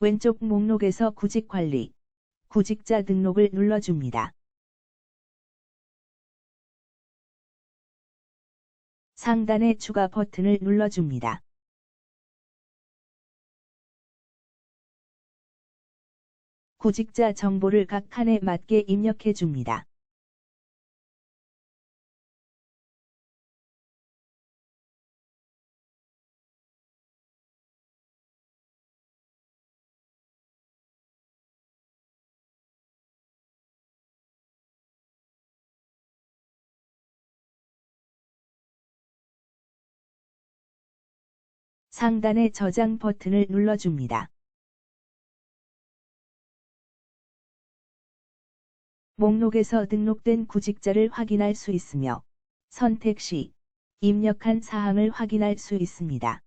왼쪽 목록에서 구직 관리, 구직자 등록을 눌러줍니다. 상단의 추가 버튼을 눌러줍니다. 구직자 정보를 각 칸에 맞게 입력해 줍니다. 상단의 저장 버튼을 눌러줍니다. 목록에서 등록된 구직자를 확인할 수 있으며 선택 시 입력한 사항을 확인할 수 있습니다.